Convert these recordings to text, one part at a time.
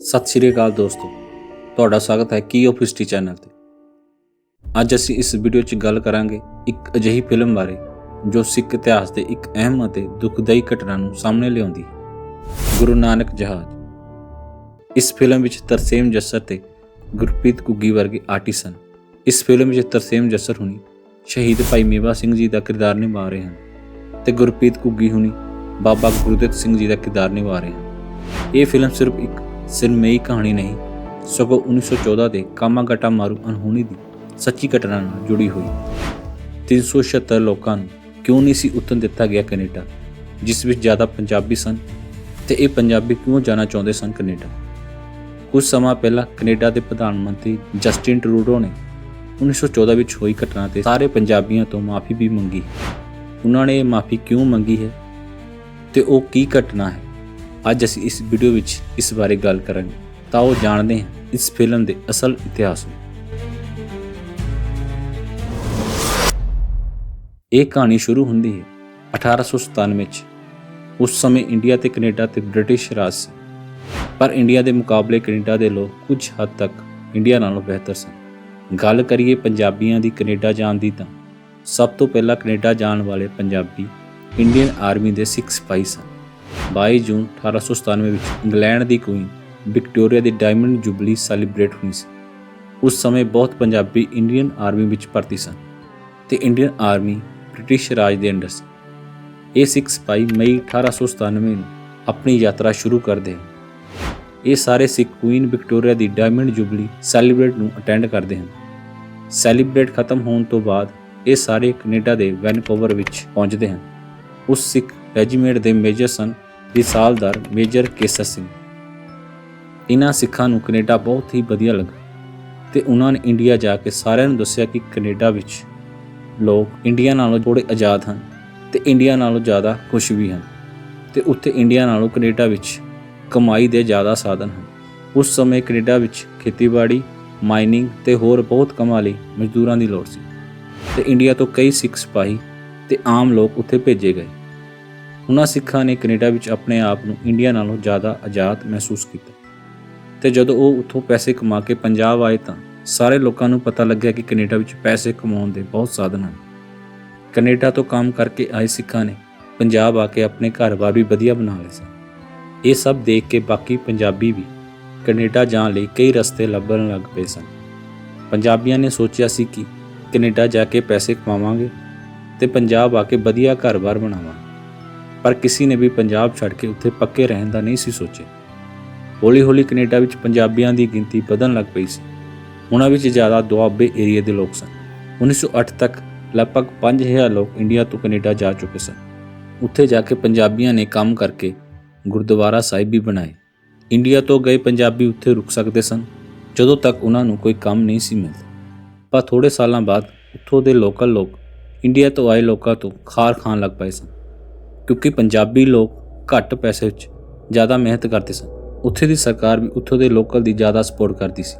ਸਤਿ ਸ਼੍ਰੀ ਅਕਾਲ ਦੋਸਤੋ। ਤੁਹਾਡਾ ਸਵਾਗਤ ਹੈ ਕੀ ਆਫ ਹਿਸਟਰੀ ਚੈਨਲ ਤੇ। ਅੱਜ ਅਸੀਂ ਇਸ ਵੀਡੀਓ 'ਚ ਗੱਲ ਕਰਾਂਗੇ ਇੱਕ ਅਜਿਹੀ ਫਿਲਮ ਬਾਰੇ, ਜੋ ਸਿੱਖ ਇਤਿਹਾਸ ਦੇ ਇੱਕ ਅਹਿਮ ਅਤੇ ਦੁਖਦਾਈ ਘਟਨਾ ਨੂੰ ਸਾਹਮਣੇ ਲਿਆਉਂਦੀ ਹੈ। ਗੁਰੂ ਨਾਨਕ ਜਹਾਜ਼। ਇਸ ਫਿਲਮ ਵਿੱਚ ਤਰਸੇਮ ਜੱਸਰ ਤੇ ਗੁਰਪ੍ਰੀਤ ਕੁੱਗੀ ਵਰਗੇ ਆਰਟਿਸਟ ਸਨ ਇਸ ਫਿਲਮ ਵਿੱਚ ਤਰਸੇਮ ਜੱਸਰ ਹੁਣੀ ਸ਼ਹੀਦ ਭਾਈ ਮੇਵਾ ਸਿੰਘ ਜੀ ਦਾ ਕਿਰਦਾਰ ਨਿਭਾ ਰਹੇ ਹਨ ਤੇ ਗੁਰਪ੍ਰੀਤ ਕੁੱਗੀ ਹੁਣੀ ਬਾਬਾ ਗੁਰਦਿੱਤ ਸਿੰਘ ਜੀ ਦਾ ਕਿਰਦਾਰ ਨਿਭਾ ਰਹੇ ਹਨ। ਇਹ ਫਿਲਮ ਸਿਰਫ ਇੱਕ ਸਿਨੇਮਈ ਕਹਾਣੀ ਨਹੀਂ, ਸਗੋਂ 1914 ਦੇ ਕਾਮਾਗਾਟਾ ਮਾਰੂ ਅਨਹੋਣੀ ਦੀ ਸੱਚੀ ਘਟਨਾ ਨਾਲ ਜੁੜੀ ਹੋਈ। 376 ਲੋਕਾਂ ਨੂੰ ਕਿਉਂ ਨਹੀਂ ਸੀ ਉਤਨ ਦਿੱਤਾ ਗਿਆ ਕੈਨੇਡਾ, ਜਿਸ ਵਿੱਚ ਜ਼ਿਆਦਾ ਪੰਜਾਬੀ ਸਨ ਤੇ ਇਹ ਪੰਜਾਬੀ ਕਿਉਂ ਜਾਣਾ ਚਾਹੁੰਦੇ ਸਨ ਕੈਨੇਡਾ? ਕੁਝ ਸਮਾਂ ਪਹਿਲਾਂ ਕੈਨੇਡਾ ਦੇ ਪ੍ਰਧਾਨ ਮੰਤਰੀ ਜਸਟਿਨ ਟਰੂਡੋ ਨੇ 1914 ਵਿੱਚ ਹੋਈ ਘਟਨਾ ਤੇ ਸਾਰੇ ਪੰਜਾਬੀਆਂ ਤੋਂ ਮਾਫੀ ਵੀ ਮੰਗੀ। ਉਹਨਾਂ ਨੇ ਇਹ ਮਾਫੀ ਕਿਉਂ ਮੰਗੀ ਹੈ ਤੇ ਉਹ ਕੀ ਘਟਨਾ ਹੈ? ਅੱਜ ਅਸੀਂ ਇਸ ਵੀਡੀਓ ਵਿੱਚ ਇਸ ਬਾਰੇ ਗੱਲ ਕਰਾਂਗੇ। ਤਾਂ ਉਹ ਜਾਣਦੇ ਹਾਂ ਇਸ ਫਿਲਮ ਦੇ ਅਸਲ ਇਤਿਹਾਸ ਨੂੰ। ਇਹ ਕਹਾਣੀ ਸ਼ੁਰੂ ਹੁੰਦੀ ਹੈ 1897 ਵਿੱਚ ਉਸ ਸਮੇਂ ਇੰਡੀਆ ਤੇ ਕੈਨੇਡਾ ਤੇ ਬ੍ਰਿਟਿਸ਼ ਰਾਜ ਸੀ। ਪਰ ਇੰਡੀਆ ਦੇ ਮੁਕਾਬਲੇ ਕੈਨੇਡਾ ਦੇ ਲੋਕ ਕੁਝ ਹੱਦ ਤੱਕ ਇੰਡੀਆ ਨਾਲੋਂ ਬਿਹਤਰ ਸਨ। ਗੱਲ ਕਰੀਏ ਪੰਜਾਬੀਆਂ ਦੀ ਕੈਨੇਡਾ ਜਾਣ ਦੀ ਤਾਂ ਸਭ ਤੋਂ ਪਹਿਲਾਂ ਕੈਨੇਡਾ ਜਾਣ ਵਾਲੇ ਪੰਜਾਬੀ ਇੰਡੀਅਨ ਆਰਮੀ ਦੇ ਸਿੱਖ ਸਿਪਾਹੀ ਸਨ। 22 ਜੂਨ 1897 ਵਿੱਚ ਇੰਗਲੈਂਡ ਦੀ ਕੁਈਨ ਵਿਕਟੋਰੀਆ ਦੀ ਡਾਇਮੰਡ ਜੁਬਲੀ ਸੈਲੀਬ੍ਰੇਟ ਹੋਈ ਸੀ। ਉਸ ਸਮੇਂ ਬਹੁਤ ਪੰਜਾਬੀ ਇੰਡੀਅਨ ਆਰਮੀ ਵਿੱਚ ਭਰਤੀ ਸਨ ਤੇ ਇੰਡੀਅਨ ਆਰਮੀ ਬ੍ਰਿਟਿਸ਼ ਰਾਜ ਦੇ ਅੰਡਰ ਸੀ। ਇਹ ਸਿੱਖ ਸਿਪਾਹੀ ਮਈ 1897 ਨੂੰ ਆਪਣੀ ਯਾਤਰਾ ਸ਼ੁਰੂ ਕਰਦੇ ਹਨ। ਇਹ ਸਾਰੇ ਸਿੱਖ ਕੁਈਨ ਵਿਕਟੋਰੀਆ ਦੀ ਡਾਇਮੰਡ ਜੁਬਲੀ ਸੈਲੀਬ੍ਰੇਟ ਨੂੰ ਅਟੈਂਡ ਕਰਦੇ ਹਨ। ਸੈਲੀਬ੍ਰੇਟ ਖਤਮ ਹੋਣ ਤੋਂ ਬਾਅਦ ਇਹ ਸਾਰੇ ਕੈਨੇਡਾ ਦੇ ਵੈਨਕੂਵਰ ਵਿੱਚ ਪਹੁੰਚਦੇ ਹਨ। ਉਸ ਸਿੱਖ ਰੈਜੀਮੈਂਟ ਦੇ ਮੇਜਰ ਸਨ ਰਿਸਾਲਦਾਰ ਮੇਜਰ ਕੇਸਰ ਸਿੰਘ। ਇਹਨਾਂ ਸਿੱਖਾਂ ਨੂੰ ਕੈਨੇਡਾ ਬਹੁਤ ਹੀ ਵਧੀਆ ਲੱਗਾ ਤੇ ਉਹਨਾਂ ਨੇ ਇੰਡੀਆ ਜਾ ਕੇ ਸਾਰਿਆਂ ਨੂੰ ਦੱਸਿਆ ਕਿ ਕੈਨੇਡਾ ਵਿੱਚ ਲੋਕ ਇੰਡੀਆ ਨਾਲੋਂ ਥੋੜੇ ਆਜ਼ਾਦ ਹਨ ਤੇ ਇੰਡੀਆ ਨਾਲੋਂ ਜ਼ਿਆਦਾ ਖੁਸ਼ ਵੀ ਹਨ ਤੇ ਉੱਥੇ ਇੰਡੀਆ ਨਾਲੋਂ ਕੈਨੇਡਾ ਵਿੱਚ ਕਮਾਈ ਦੇ ਜ਼ਿਆਦਾ ਸਾਧਨ ਹਨ। ਉਸ ਸਮੇਂ ਕੈਨੇਡਾ ਵਿੱਚ ਖੇਤੀਬਾੜੀ, ਮਾਈਨਿੰਗ ਤੇ ਹੋਰ ਬਹੁਤ ਕੰਮਾਂ ਲਈ ਮਜ਼ਦੂਰਾਂ ਦੀ ਲੋੜ ਸੀ ਤੇ ਇੰਡੀਆ ਤੋਂ ਕਈ ਸਿੱਖ ਸਿਪਾਹੀ ਤੇ ਆਮ ਲੋਕ ਉੱਥੇ ਭੇਜੇ ਗਏ। ਉਹਨਾਂ ਸਿੱਖਾਂ ਨੇ ਕੈਨੇਡਾ ਵਿੱਚ ਆਪਣੇ ਆਪ ਨੂੰ ਇੰਡੀਆ ਨਾਲੋਂ ਜ਼ਿਆਦਾ ਆਜ਼ਾਦ ਮਹਿਸੂਸ ਕੀਤਾ। ਤੇ ਜਦੋਂ ਉਹ ਉੱਥੋਂ ਪੈਸੇ ਕਮਾ ਕੇ ਪੰਜਾਬ ਆਏ ਤਾਂ ਸਾਰੇ ਲੋਕਾਂ ਨੂੰ ਪਤਾ ਲੱਗਿਆ ਕਿ ਕੈਨੇਡਾ ਵਿੱਚ ਪੈਸੇ ਕਮਾਉਣ ਦੇ ਬਹੁਤ ਸਾਧਨ ਹਨ। ਕੈਨੇਡਾ ਤੋਂ ਕੰਮ ਕਰਕੇ ਆਏ ਸਿੱਖਾਂ ਨੇ ਪੰਜਾਬ ਆ ਕੇ ਆਪਣੇ ਘਰ-ਬਾਰ ਵੀ ਵਧੀਆ ਬਣਾ ਲਏ ਸਨ। ਇਹ ਸਭ ਦੇਖ ਕੇ ਬਾਕੀ ਪੰਜਾਬੀ ਵੀ ਕੈਨੇਡਾ ਜਾਣ ਲਈ ਕਈ ਰਸਤੇ ਲੱਭਣ ਲੱਗ ਪਏ ਸਨ। ਪੰਜਾਬੀਆਂ ਨੇ ਸੋਚਿਆ ਸੀ ਕਿ ਕੈਨੇਡਾ ਜਾ ਕੇ ਪੈਸੇ ਕਮਾਵਾਂਗੇ ਤੇ ਪੰਜਾਬ ਆ ਕੇ ਵਧੀਆ ਘਰ-ਬਾਰ ਬਣਾਵਾਂਗੇ। ਪਰ ਕਿਸੇ ਨੇ ਵੀ ਪੰਜਾਬ ਛੱਡ ਕੇ ਉੱਥੇ ਪੱਕੇ ਰਹਿਣ ਦਾ ਨਹੀਂ ਸੀ ਸੋਚਿਆ। ਹੌਲੀ-ਹੌਲੀ ਕੈਨੇਡਾ ਵਿੱਚ ਪੰਜਾਬੀਆਂ ਦੀ ਗਿਣਤੀ ਵਧਣ ਲੱਗ ਪਈ ਸੀ। ਉਹਨਾਂ ਵਿੱਚ ਜ਼ਿਆਦਾ ਦੁਆਬੇ ਏਰੀਆ ਦੇ ਲੋਕ ਸਨ। 1908 ਤੱਕ ਲਗਭਗ 5000 ਲੋਕ ਇੰਡੀਆ ਤੋਂ ਕੈਨੇਡਾ ਜਾ ਚੁੱਕੇ ਸਨ। ਉੱਥੇ ਜਾ ਕੇ ਪੰਜਾਬੀਆਂ ਨੇ ਕੰਮ ਕਰਕੇ ਗੁਰਦੁਆਰਾ ਸਾਹਿਬ ਵੀ ਬਣਾਏ। ਇੰਡੀਆ ਤੋਂ ਗਏ ਪੰਜਾਬੀ ਉੱਥੇ ਰੁਕ ਸਕਦੇ ਸਨ। ਜਦੋਂ ਤੱਕ ਉਹਨਾਂ ਨੂੰ ਕੋਈ ਕੰਮ ਨਹੀਂ ਸੀ ਮਿਲਦਾ। ਪਰ ਥੋੜੇ ਸਾਲਾਂ ਬਾਅਦ ਉੱਥੋਂ ਦੇ ਲੋਕਲ ਲੋਕ ਇੰਡੀਆ ਤੋਂ ਆਏ ਲੋਕਾਂ ਤੋਂ ਖਾਰ ਖਾਣ ਲੱਗ ਪਏ ਸਨ। ਕਿਉਂਕਿ ਪੰਜਾਬੀ ਲੋਕ ਘੱਟ ਪੈਸੇ ਵਿੱਚ ਜ਼ਿਆਦਾ ਮਿਹਨਤ ਕਰਦੇ ਸਨ। ਉੱਥੇ ਦੀ ਸਰਕਾਰ ਵੀ ਉੱਥੋਂ ਦੇ ਲੋਕਲ ਦੀ ਜ਼ਿਆਦਾ ਸਪੋਰਟ ਕਰਦੀ ਸੀ।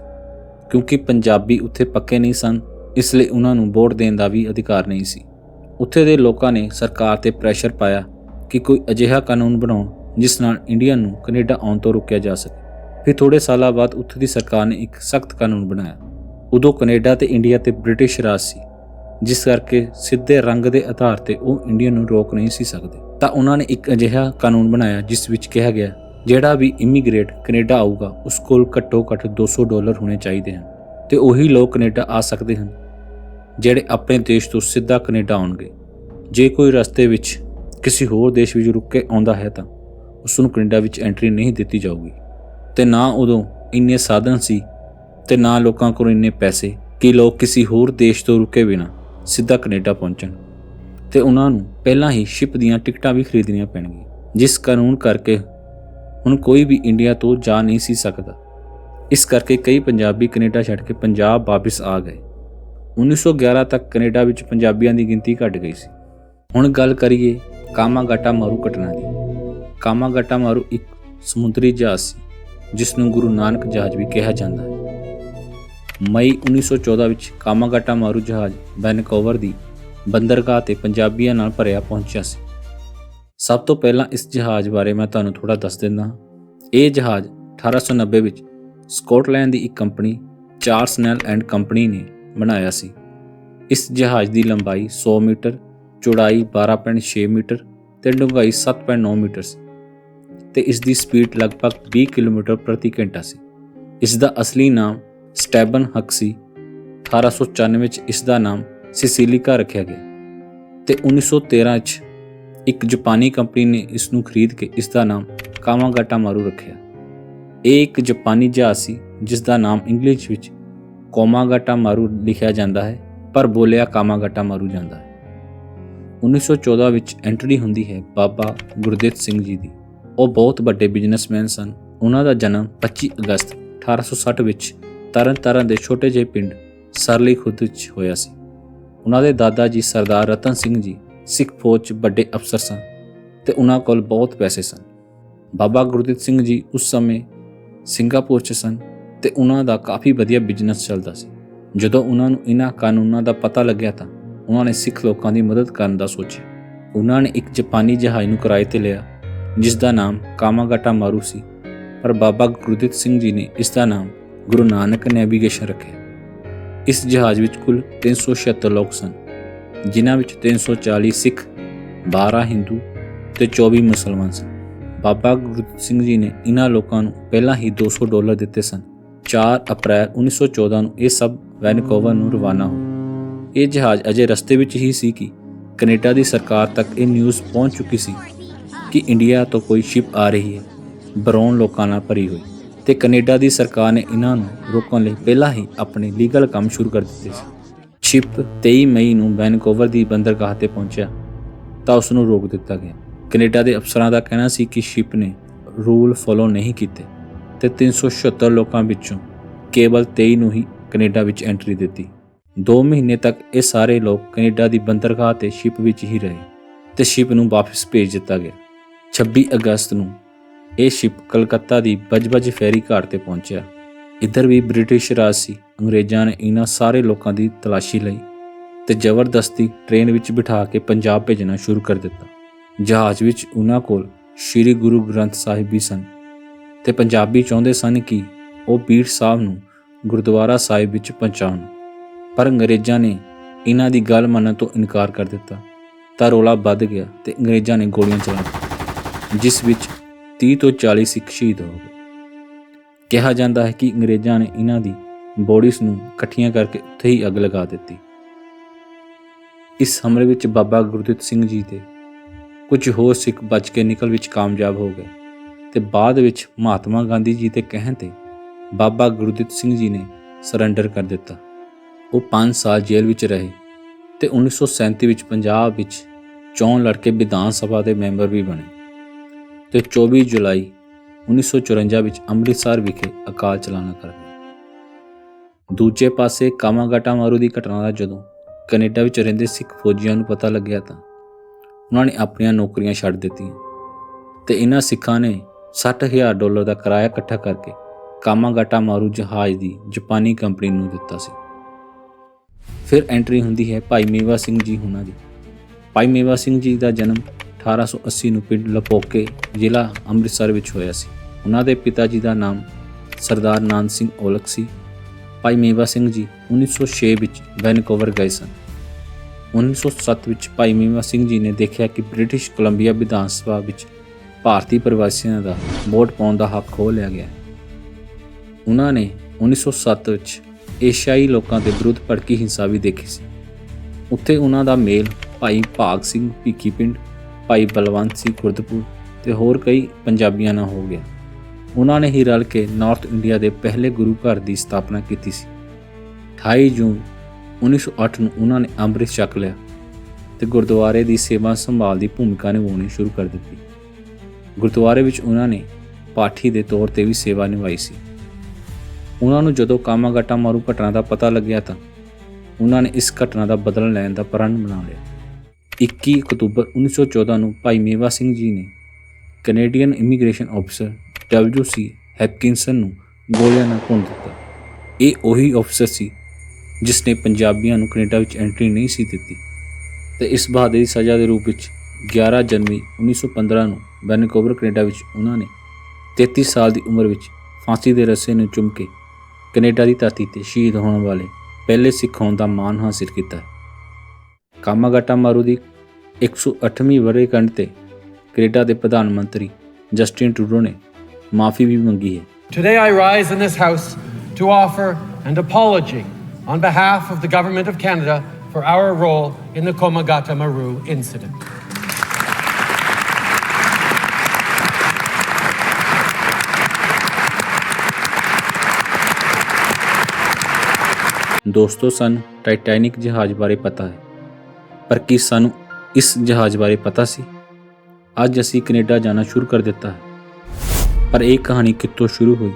ਕਿਉਂਕਿ ਪੰਜਾਬੀ ਉੱਥੇ ਪੱਕੇ ਨਹੀਂ ਸਨ, ਇਸ ਲਈ ਉਹਨਾਂ ਨੂੰ ਵੋਟ ਦੇਣ ਦਾ ਵੀ ਅਧਿਕਾਰ ਨਹੀਂ ਸੀ। ਉੱਥੇ ਦੇ ਲੋਕਾਂ ਨੇ ਸਰਕਾਰ ਤੇ ਪ੍ਰੈਸ਼ਰ ਪਾਇਆ ਕਿ ਕੋਈ ਅਜਿਹਾ ਕਾਨੂੰਨ ਬਣਾਉਣ ਜਿਸ ਨਾਲ ਇੰਡੀਆ ਨੂੰ ਕੈਨੇਡਾ ਆਉਣ ਤੋਂ ਰੋਕਿਆ ਜਾ ਸਕੇ। ਫਿਰ ਥੋੜੇ ਸਾਲਾਂ ਬਾਅਦ ਉੱਥੇ ਦੀ ਸਰਕਾਰ ਨੇ ਇੱਕ ਸਖਤ ਕਾਨੂੰਨ ਬਣਾਇਆ। ਉਦੋਂ ਕੈਨੇਡਾ ਤੇ ਇੰਡੀਆ ਤੇ ਬ੍ਰਿਟਿਸ਼ ਰਾਜ ਸੀ। ਜਿਸ ਕਰਕੇ ਸਿੱਧੇ ਰੰਗ ਦੇ ਆਧਾਰ ਤੇ ਉਹ ਇੰਡੀਅਨ ਨੂੰ ਰੋਕ ਨਹੀਂ ਸੀ ਸਕਦੇ। ਤਾਂ ਉਹਨਾਂ ਨੇ ਇੱਕ ਅਜਿਹਾ ਕਾਨੂੰਨ ਬਣਾਇਆ ਜਿਸ ਵਿੱਚ ਕਿਹਾ ਗਿਆ, ਜਿਹੜਾ ਵੀ ਇਮੀਗ੍ਰੇਟ ਕੈਨੇਡਾ ਆਊਗਾ, ਉਸ ਕੋਲ ਘੱਟੋ ਘੱਟ 200 ਡਾਲਰ ਹੋਣੇ ਚਾਹੀਦੇ ਹਨ ਤੇ ਉਹੀ ਲੋਕ ਕੈਨੇਡਾ ਆ ਸਕਦੇ ਹਨ, ਜਿਹੜੇ ਆਪਣੇ ਦੇਸ਼ ਤੋਂ ਸਿੱਧਾ ਕੈਨੇਡਾ ਆਉਣਗੇ। ਜੇ ਕੋਈ ਰਸਤੇ ਵਿੱਚ ਕਿਸੇ ਹੋਰ ਦੇਸ਼ ਵਿੱਚ ਰੁਕ ਕੇ ਆਉਂਦਾ ਹੈ ਤਾਂ ਉਸ ਨੂੰ ਕੈਨੇਡਾ ਵਿੱਚ ਐਂਟਰੀ ਨਹੀਂ ਦਿੱਤੀ ਜਾਊਗੀ। ਤੇ ਨਾ ਉਦੋਂ ਇੰਨੇ ਸਾਧਨ ਸੀ ਤੇ ਨਾ ਲੋਕਾਂ ਕੋਲ ਇੰਨੇ ਪੈਸੇ ਕਿ ਲੋਕ ਕਿਸੇ ਹੋਰ ਦੇਸ਼ ਤੋਂ ਰੁਕੇ ਬਿਨਾ ਸਿੱਧਾ ਕੈਨੇਡਾ ਪਹੁੰਚਣ ਤੇ ਉਹਨਾਂ ਨੂੰ ਪਹਿਲਾਂ ਹੀ ਸ਼ਿਪ ਦੀਆਂ ਟਿਕਟਾਂ ਵੀ ਖਰੀਦਣੀਆਂ ਪੈਣਗੀਆਂ, ਜਿਸ ਕਾਨੂੰਨ ਕਰਕੇ ਹੁਣ ਕੋਈ ਵੀ ਇੰਡੀਆ ਤੋਂ ਜਾ ਨਹੀਂ ਸੀ ਸਕਦਾ। ਇਸ ਕਰਕੇ ਕਈ ਪੰਜਾਬੀ ਕੈਨੇਡਾ ਛੱਡ ਕੇ ਪੰਜਾਬ ਵਾਪਸ ਆ ਗਏ। 1911 ਤੱਕ ਕੈਨੇਡਾ ਵਿੱਚ ਪੰਜਾਬੀਆਂ ਦੀ ਗਿਣਤੀ ਘਟ ਗਈ ਸੀ। ਹੁਣ ਗੱਲ ਕਰੀਏ ਕਾਮਾਗਾਟਾ ਮਾਰੂ ਘਟਨਾ ਦੀ। ਕਾਮਾਗਾਟਾ ਮਾਰੂ ਇੱਕ ਸਮੁੰਦਰੀ ਜਹਾਜ਼ ਸੀ ਜਿਸ ਨੂੰ ਗੁਰੂ ਨਾਨਕ ਜਹਾਜ਼ ਵੀ ਕਿਹਾ ਜਾਂਦਾ ਹੈ। ਮਈ 1914 ਵਿੱਚ ਕਾਮਾਗਾਟਾ ਮਾਰੂ ਜਹਾਜ਼ ਵੈਨਕੂਵਰ ਦੀ ਬੰਦਰਗਾਹ ਤੇ ਪੰਜਾਬੀਆਂ ਨਾਲ ਭਰਿਆ ਪਹੁੰਚਿਆ ਸੀ। ਸਭ ਤੋਂ ਪਹਿਲਾਂ ਇਸ ਜਹਾਜ਼ ਬਾਰੇ ਮੈਂ ਤੁਹਾਨੂੰ ਥੋੜਾ ਦੱਸ ਦਿੰਦਾ ਹਾਂ। ਇਹ ਜਹਾਜ਼ 1890 ਵਿੱਚ ਸਕਾਟਲੈਂਡ ਦੀ ਇੱਕ company, Charles Nell and company ਨੇ ਬਣਾਇਆ ਸੀ। ਇਸ ਜਹਾਜ਼ ਦੀ ਲੰਬਾਈ 100 ਮੀਟਰ, ਚੌੜਾਈ 12.6 ਮੀਟਰ ਤੇ ਡੂੰਘਾਈ 7.9 ਮੀਟਰ ਸੀ ਤੇ ਇਸ ਦੀ ਸਪੀਡ ਲਗਭਗ 20 ਕਿਲੋਮੀਟਰ ਪ੍ਰਤੀ ਘੰਟਾ ਸੀ। ਇਸ ਦਾ ਅਸਲੀ ਨਾਮ ਸਟੈਬਨ ਹਕ ਸੀ। 1894 ਵਿੱਚ ਇਸ ਦਾ ਨਾਮ ਸਿਸਿਲਿਕਾ ਰੱਖਿਆ ਗਿਆ ਤੇ 1913 ਵਿੱਚ ਇੱਕ ਜਾਪਾਨੀ ਕੰਪਨੀ ਨੇ ਇਸ ਨੂੰ ਖਰੀਦ ਕੇ ਇਸ ਦਾ ਨਾਮ ਕਾਮਾਗਾਟਾ ਮਾਰੂ ਰੱਖਿਆ। ਇਹ ਇੱਕ ਜਾਪਾਨੀ ਜਹਾਜ਼ ਸੀ ਜਿਸ ਦਾ ਨਾਮ ਇੰਗਲਿਸ਼ ਵਿੱਚ ਕੋਮਾਗਾਟਾ ਮਾਰੂ ਲਿਖਿਆ ਜਾਂਦਾ ਹੈ, ਪਰ ਬੋਲਿਆ ਕਾਮਾਗਾਟਾ ਮਾਰੂ ਜਾਂਦਾ ਹੈ। 1914 ਵਿੱਚ ਐਂਟਰੀ ਹੁੰਦੀ ਹੈ ਬਾਬਾ ਗੁਰਦੇਵ ਸਿੰਘ ਜੀ ਦੀ। ਉਹ ਬਹੁਤ ਵੱਡੇ ਬਿਜ਼ਨਸਮੈਨ ਸਨ। ਉਹਨਾਂ ਦਾ ਜਨਮ 25 ਅਗਸਤ 1860 ਵਿੱਚ ਤਰਨਤਾਰਨ ਦੇ ਛੋਟੇ ਜਿਹੇ ਪਿੰਡ ਸਰਲੀ ਖੁਦ ਵਿੱਚ ਹੋਇਆ ਸੀ। ਉਹਨਾਂ ਦੇ ਦਾਦਾ ਜੀ ਸਰਦਾਰ ਰਤਨ ਸਿੰਘ ਜੀ ਸਿੱਖ ਫੌਜ 'ਚ ਵੱਡੇ ਅਫਸਰ ਸਨ ਤੇ ਉਹਨਾਂ ਕੋਲ ਬਹੁਤ ਪੈਸੇ ਸਨ। ਬਾਬਾ ਗੁਰਦਿੱਤ ਸਿੰਘ ਜੀ ਉਸ ਸਮੇਂ ਸਿੰਗਾਪੁਰ 'ਚ ਸਨ ਤੇ ਉਹਨਾਂ ਦਾ ਕਾਫੀ ਵਧੀਆ ਬਿਜ਼ਨਸ ਚੱਲਦਾ ਸੀ। ਜਦੋਂ ਉਹਨਾਂ ਨੂੰ ਇਹਨਾਂ ਕਾਨੂੰਨਾਂ ਦਾ ਪਤਾ ਲੱਗਿਆ ਤਾਂ ਉਹਨਾਂ ਨੇ ਸਿੱਖ ਲੋਕਾਂ ਦੀ ਮਦਦ ਕਰਨ ਦਾ ਸੋਚਿਆ। ਉਹਨਾਂ ਨੇ ਇੱਕ ਜਾਪਾਨੀ ਜਹਾਜ਼ ਨੂੰ ਕਿਰਾਏ ਤੇ ਲਿਆ ਜਿਸ ਦਾ ਨਾਮ ਕਾਮਾਗਾਟਾ ਮਾਰੂ ਸੀ। ਪਰ ਬਾਬਾ ਗੁਰਦਿੱਤ ਸਿੰਘ ਜੀ ਨੇ ਇਸ ਦਾ ਨਾਮ ਗੁਰੂ ਨਾਨਕ ਨੈਵੀਗੇਸ਼ਨ ਰੱਖਿਆ। ਇਸ ਜਹਾਜ਼ ਵਿੱਚ ਕੁੱਲ 376 ਲੋਕ ਸਨ, ਜਿਨ੍ਹਾਂ ਵਿੱਚ 340 ਸਿੱਖ 12 ਹਿੰਦੂ ਤੇ 24 ਮੁਸਲਮਾਨ ਸਨ। ਬਾਬਾ ਗੁਰਦਿੱਤ ਸਿੰਘ ਜੀ ਨੇ ਇਹਨਾਂ ਲੋਕਾਂ ਨੂੰ ਪਹਿਲਾਂ ਹੀ 200 ਡਾਲਰ ਦਿੱਤੇ ਸਨ। 4 ਅਪ੍ਰੈਲ 1914 ਨੂੰ ਇਹ ਸਭ ਵੈਨਕੂਵਰ ਨੂੰ ਰਵਾਨਾ ਹੋ ਇਹ ਜਹਾਜ਼ ਅਜੇ ਰਸਤੇ ਵਿੱਚ ਹੀ ਸੀ ਕਿ ਕੈਨੇਡਾ ਦੀ ਸਰਕਾਰ ਤੱਕ ਇਹ ਨਿਊਜ਼ ਪਹੁੰਚ ਚੁੱਕੀ ਸੀ ਕਿ ਇੰਡੀਆ ਤੋਂ ਕੋਈ ਸ਼ਿਪ ਆ ਰਹੀ ਹੈ। ਬਰੌਨ ਲੋਕਾਂ ਨਾਲ ਭਰੀ ਹੋਈ। ਤੇ ਕੈਨੇਡਾ ਦੀ ਸਰਕਾਰ ਨੇ ਇਹਨਾਂ ਨੂੰ ਰੋਕਣ ਲਈ ਪਹਿਲਾਂ ਹੀ ਆਪਣੇ ਲੀਗਲ ਕੰਮ ਸ਼ੁਰੂ ਕਰ ਦਿੱਤੇ ਸੀ। ਸ਼ਿਪ 23 ਮਈ ਨੂੰ ਵੈਨਕੂਵਰ ਦੀ ਬੰਦਰਗਾਹ ਤੇ ਪਹੁੰਚਿਆ, ਤਾਂ ਉਸ ਨੂੰ ਰੋਕ ਦਿੱਤਾ ਗਿਆ। ਕੈਨੇਡਾ ਦੇ ਅਫਸਰਾਂ ਦਾ ਕਹਿਣਾ ਸੀ ਕਿ ਸ਼ਿਪ ਨੇ ਰੂਲ ਫੋਲੋ ਨਹੀਂ ਕੀਤੇ ਤੇ 376 ਲੋਕਾਂ ਵਿੱਚੋਂ ਕੇਵਲ 23 ਨੂੰ ਹੀ ਕੈਨੇਡਾ ਵਿੱਚ ਐਂਟਰੀ ਦਿੱਤੀ। 2 ਮਹੀਨੇ ਤੱਕ ਇਹ ਸਾਰੇ ਲੋਕ ਕੈਨੇਡਾ ਦੀ ਬੰਦਰਗਾਹ ਤੇ ਸ਼ਿਪ ਵਿੱਚ ਹੀ ਰਹੇ ਤੇ ਸ਼ਿਪ ਨੂੰ ਵਾਪਸ ਭੇਜ ਦਿੱਤਾ ਗਿਆ। 26 ਅਗਸਤ ਨੂੰ ਇਹ ਸ਼ਿਪ ਕਲਕੱਤਾ ਦੀ ਬਜਬਜ ਫੈਰੀ ਘਾਟ ਤੇ ਪਹੁੰਚਿਆ। ਇੱਧਰ ਵੀ ਬ੍ਰਿਟਿਸ਼ ਰਾਜ ਸੀ। ਅੰਗਰੇਜ਼ਾਂ ਨੇ ਇਹਨਾਂ ਸਾਰੇ ਲੋਕਾਂ ਦੀ ਤਲਾਸ਼ੀ ਲਈ ਤੇ ਜ਼ਬਰਦਸਤੀ ਟ੍ਰੇਨ ਵਿੱਚ ਬਿਠਾ ਕੇ ਪੰਜਾਬ ਭੇਜਣਾ ਸ਼ੁਰੂ ਕਰ ਦਿੱਤਾ। ਜਹਾਜ਼ ਵਿੱਚ ਉਹਨਾਂ ਕੋਲ ਸ੍ਰੀ ਗੁਰੂ ਗ੍ਰੰਥ ਸਾਹਿਬ ਵੀ ਸਨ ਤੇ ਪੰਜਾਬੀ ਚਾਹੁੰਦੇ ਸਨ ਕਿ ਉਹ ਪੀਰ ਸਾਹਿਬ ਨੂੰ ਗੁਰਦੁਆਰਾ ਸਾਹਿਬ ਵਿੱਚ ਪਹੁੰਚਾਉਣ। ਪਰ ਅੰਗਰੇਜ਼ਾਂ ਨੇ ਇਹਨਾਂ ਦੀ ਗੱਲ ਮੰਨਣ ਤੋਂ ਇਨਕਾਰ ਕਰ ਦਿੱਤਾ। ਤਾਂ ਰੌਲਾ ਵੱਧ ਗਿਆ ਤੇ ਅੰਗਰੇਜ਼ਾਂ ਨੇ ਗੋਲੀਆਂ ਚਲਾਈਆਂ, ਜਿਸ ਵਿੱਚ 30 ਤੋਂ 40 ਸਿੱਖ ਸ਼ਹੀਦ ਹੋ ਗਏ। ਕਿਹਾ ਜਾਂਦਾ ਹੈ ਕਿ ਅੰਗਰੇਜ਼ਾਂ ਨੇ ਇਹਨਾਂ ਦੀ ਬੋਡੀਜ਼ ਨੂੰ ਇਕੱਠੀਆਂ ਕਰਕੇ ਉੱਥੇ ਹੀ ਅੱਗ ਲਗਾ ਦਿੱਤੀ। ਇਸ ਹਮਲੇ ਵਿੱਚ ਬਾਬਾ ਗੁਰਦਿੱਤ ਸਿੰਘ ਜੀ ਤੇ ਕੁਝ ਹੋਰ ਸਿੱਖ ਬਚ ਕੇ ਨਿਕਲ ਵਿੱਚ ਕਾਮਯਾਬ ਹੋ ਗਏ ਤੇ ਬਾਅਦ ਵਿੱਚ ਮਹਾਤਮਾ ਗਾਂਧੀ ਜੀ ਦੇ ਕਹਿਣ ਤੇ ਬਾਬਾ ਗੁਰਦਿੱਤ ਸਿੰਘ ਜੀ ਨੇ ਸਰੈਂਡਰ ਕਰ ਦਿੱਤਾ। ਉਹ 5 ਸਾਲ ਜੇਲ੍ਹ ਵਿੱਚ ਰਹੇ ਤੇ 1937 ਵਿੱਚ ਪੰਜਾਬ ਵਿੱਚ ਚੋਣ ਲੜ ਕੇ ਵਿਧਾਨ ਸਭਾ ਦੇ ਮੈਂਬਰ ਵੀ ਬਣੇ। ਤੇ 24 ਜੁਲਾਈ 1954 ਵਿੱਚ ਅੰਮ੍ਰਿਤਸਰ ਵਿਖੇ ਅਕਾਲ ਚਲਾਣਾ ਕਰ ਗਏ। ਦੂਜੇ ਪਾਸੇ ਕਾਮਾਗਾਟਾ ਮਾਰੂ ਦੀ ਘਟਨਾ ਦਾ ਜਦੋਂ ਕੈਨੇਡਾ ਵਿੱਚ ਰਹਿੰਦੇ ਸਿੱਖ ਫੌਜੀਆਂ ਨੂੰ ਪਤਾ ਲੱਗਿਆ ਤਾਂ ਉਹਨਾਂ ਨੇ ਆਪਣੀਆਂ ਨੌਕਰੀਆਂ ਛੱਡ ਦਿੱਤੀਆਂ ਤੇ ਇਹਨਾਂ ਸਿੱਖਾਂ ਨੇ 60000 ਡਾਲਰ ਦਾ ਕਿਰਾਇਆ ਇਕੱਠਾ ਕਰਕੇ ਕਾਮਾਗਾਟਾ ਮਾਰੂ ਜਹਾਜ਼ ਦੀ ਜਾਪਾਨੀ ਕੰਪਨੀ ਨੂੰ ਦਿੱਤਾ ਸੀ। ਫਿਰ ਐਂਟਰੀ ਹੁੰਦੀ ਹੈ ਭਾਈ ਮੇਵਾ ਸਿੰਘ ਜੀ ਹੁਣਾਂ ਦੀ। ਭਾਈ ਮੇਵਾ ਸਿੰਘ ਜੀ ਦਾ ਜਨਮ 1880 ਨੂੰ ਪਿੰਡ ਲਪੋਕੇ ਜ਼ਿਲ੍ਹਾ ਅੰਮ੍ਰਿਤਸਰ ਵਿੱਚ ਹੋਇਆ ਸੀ। ਉਹਨਾਂ ਦੇ ਪਿਤਾ ਜੀ ਦਾ ਨਾਮ ਸਰਦਾਰ ਨਾਨ ਸਿੰਘ ਔਲਖ ਸੀ। ਭਾਈ ਮੇਵਾ ਸਿੰਘ ਜੀ 1906 ਵਿੱਚ ਵੈਨਕੂਵਰ ਗਏ ਸਨ। 1907 ਵਿੱਚ ਭਾਈ ਮੇਵਾ ਸਿੰਘ ਜੀ ਨੇ ਦੇਖਿਆ ਕਿ ਬ੍ਰਿਟਿਸ਼ ਕੋਲੰਬੀਆ ਵਿਧਾਨ ਸਭਾ ਵਿੱਚ ਭਾਰਤੀ ਪ੍ਰਵਾਸੀਆਂ ਦਾ ਵੋਟ ਪਾਉਣ ਦਾ ਹੱਕ ਖੋਹ ਲਿਆ ਗਿਆ। ਉਹਨਾਂ ਨੇ 1907 ਵਿੱਚ ਏਸ਼ੀਆਈ ਲੋਕਾਂ ਦੇ ਵਿਰੁੱਧ ਭੜਕੀ ਹਿੰਸਾ ਵੀ ਦੇਖੀ ਸੀ। ਉੱਥੇ ਉਹਨਾਂ ਦਾ ਮੇਲ ਭਾਈ ਭਾਗ ਸਿੰਘ ਭੀਖੀ ਪਿੰਡ ਭਾਈ ਬਲਵੰਤ ਸਿੰਘ ਗੁਰਦਪੁਰ ਤੇ ਹੋਰ ਕਈ ਪੰਜਾਬੀਆਂ ਨਾਲ ਹੋ ਗਿਆ। ਉਹਨਾਂ ਨੇ ਹੀ ਰਲ ਕੇ ਨਾਰਥ ਇੰਡੀਆ ਦੇ ਪਹਿਲੇ ਗੁਰੂ ਘਰ ਦੀ ਸਥਾਪਨਾ ਕੀਤੀ ਸੀ। 28 ਜੂਨ 1908 ਨੂੰ ਉਹਨਾਂ ਨੇ ਅੰਮ੍ਰਿਤ ਛਕ ਲਿਆ ਤੇ ਗੁਰਦੁਆਰੇ ਦੀ ਸੇਵਾ ਸੰਭਾਲ ਦੀ ਭੂਮਿਕਾ ਨਿਭਾਉਣੀ ਸ਼ੁਰੂ ਕਰ ਦਿੱਤੀ। ਗੁਰਦੁਆਰੇ ਵਿੱਚ ਉਹਨਾਂ ਨੇ ਪਾਠੀ ਦੇ ਤੌਰ ਤੇ ਵੀ ਸੇਵਾ ਨਿਭਾਈ ਸੀ। ਉਹਨਾਂ ਨੂੰ ਜਦੋਂ ਕਾਮਾਗਾਟਾ ਮਾਰੂ ਘਟਨਾ ਦਾ ਪਤਾ ਲੱਗਿਆ ਤਾਂ ਉਹਨਾਂ ਨੇ ਇਸ ਘਟਨਾ ਦਾ ਬਦਲਾ ਲੈਣ ਦਾ ਪ੍ਰਣ ਬਣਾ ਲਿਆ। 21 ਅਕਤੂਬਰ 1914 ਨੂੰ ਭਾਈ ਮੇਵਾ ਸਿੰਘ ਜੀ ਨੇ ਕੈਨੇਡੀਅਨ ਇਮੀਗ੍ਰੇਸ਼ਨ ਅਫਸਰ ਡਬਲਯੂ.ਸੀ ਹੈਪਕਿੰਸਨ ਨੂੰ ਗੋਲੀਆਂ ਨਾਲ ਭੁੰਨ ਦਿੱਤਾ। ਇਹ ਉਹੀ ਅਫਸਰ ਸੀ ਜਿਸ ਨੇ ਪੰਜਾਬੀਆਂ ਨੂੰ ਕੈਨੇਡਾ ਵਿੱਚ ਐਂਟਰੀ ਨਹੀਂ ਸੀ ਦਿੱਤੀ ਤੇ ਇਸ ਬਹਾਦਰੀ ਦੀ ਸਜ਼ਾ ਦੇ ਰੂਪ ਵਿੱਚ 11 ਜਨਵਰੀ 1915 ਨੂੰ ਵੈਨਕੂਵਰ, ਕੈਨੇਡਾ ਵਿੱਚ ਉਹਨਾਂ ਨੇ 33 ਸਾਲ ਦੀ ਉਮਰ ਵਿੱਚ ਫਾਂਸੀ ਦੇ ਰੱਸੇ ਨੂੰ ਚੁੰਮ ਕੇ ਕੈਨੇਡਾ ਦੀ ਧਰਤੀ ਤੇ ਸ਼ਹੀਦ ਹੋਣ ਵਾਲੇ ਪਹਿਲੇ ਸਿੱਖ ਹੋਣ ਦਾ ਮਾਣ ਹਾਸਿਲ ਕੀਤਾ। ਕਾਮਾਗਾਟਾ ਮਾਰੂ ਦੀ 108ਵੀਂ ਵਰ੍ਹੇਗੰਢ ਤੇ ਕੈਨੇਡਾ ਦੇ ਪ੍ਰਧਾਨ ਮੰਤਰੀ ਜਸਟਿਨ ਟਰੂਡੋ ਨੇ ਮਾਫੀ ਵੀ ਮੰਗੀ ਹੈ Today I rise in this House to offer an apology on behalf of the Government of Canada for our role in the Komagata Maru incident. ਦੋਸਤੋ ਸਾਨੂੰ ਟਾਈਟੈਨਿਕ ਜਹਾਜ਼ ਬਾਰੇ ਪਤਾ ਹੈ ਪਰ ਕੀ ਸਾਨੂੰ ਇਸ ਜਹਾਜ਼ ਬਾਰੇ ਪਤਾ ਸੀ? ਅੱਜ ਅਸੀਂ ਕੈਨੇਡਾ ਜਾਣਾ ਸ਼ੁਰੂ ਕਰ ਦਿੱਤਾ ਹੈ। ਪਰ ਇਹ ਕਹਾਣੀ ਕਿੱਥੋਂ ਸ਼ੁਰੂ ਹੋਈ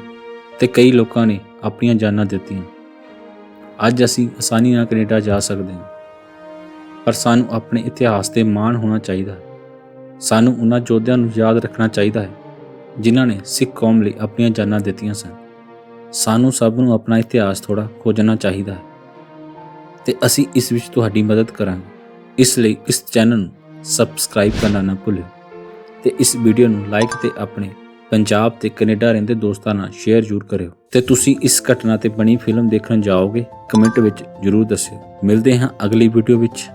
ਤੇ ਕਈ ਲੋਕਾਂ ਨੇ ਆਪਣੀਆਂ ਜਾਨਾਂ ਦਿੱਤੀਆਂ। ਅੱਜ ਅਸੀਂ ਆਸਾਨੀ ਨਾਲ ਕੈਨੇਡਾ ਜਾ ਸਕਦੇ ਹਾਂ। ਪਰ ਸਾਨੂੰ ਆਪਣੇ ਇਤਿਹਾਸ ਤੇ ਮਾਣ ਹੋਣਾ ਚਾਹੀਦਾ ਹੈ। ਸਾਨੂੰ ਉਹਨਾਂ ਯੋਧਿਆਂ ਨੂੰ ਯਾਦ ਰੱਖਣਾ ਚਾਹੀਦਾ ਹੈ, ਜਿਨ੍ਹਾਂ ਨੇ ਸਿੱਖ ਕੌਮ ਲਈ ਆਪਣੀਆਂ ਜਾਨਾਂ ਦਿੱਤੀਆਂ ਸਨ। ਸਾਨੂੰ ਸਭ ਨੂੰ ਆਪਣਾ ਇਤਿਹਾਸ ਥੋੜਾ ਖੋਜਣਾ ਚਾਹੀਦਾ ਹੈ ਤੇ ਅਸੀਂ ਇਸ ਵਿੱਚ ਤੁਹਾਡੀ ਮਦਦ ਕਰਾਂਗੇ। ਇਸ ਲਈ ਇਸ ਚੈਨਲ ਨੂੰ ਸਬਸਕ੍ਰਾਈਬ ਕਰਨਾ ਨਾ ਭੁੱਲਿਓ ਤੇ ਇਸ ਵੀਡੀਓ ਨੂੰ ਲਾਈਕ ਤੇ ਆਪਣੇ ਪੰਜਾਬ ਤੇ ਕੈਨੇਡਾ ਰਹਿੰਦੇ ਦੋਸਤਾਂ ਨਾਲ ਸ਼ੇਅਰ ਜ਼ਰੂਰ ਕਰਿਓ ਤੇ ਤੁਸੀਂ ਇਸ ਘਟਨਾ ਤੇ ਬਣੀ ਫਿਲਮ ਦੇਖਣ ਜਾਓਗੇ ਕਮੈਂਟ ਵਿੱਚ ਜ਼ਰੂਰ ਦੱਸਿਓ। ਮਿਲਦੇ ਹਾਂ ਅਗਲੀ ਵੀਡੀਓ ਵਿੱਚ।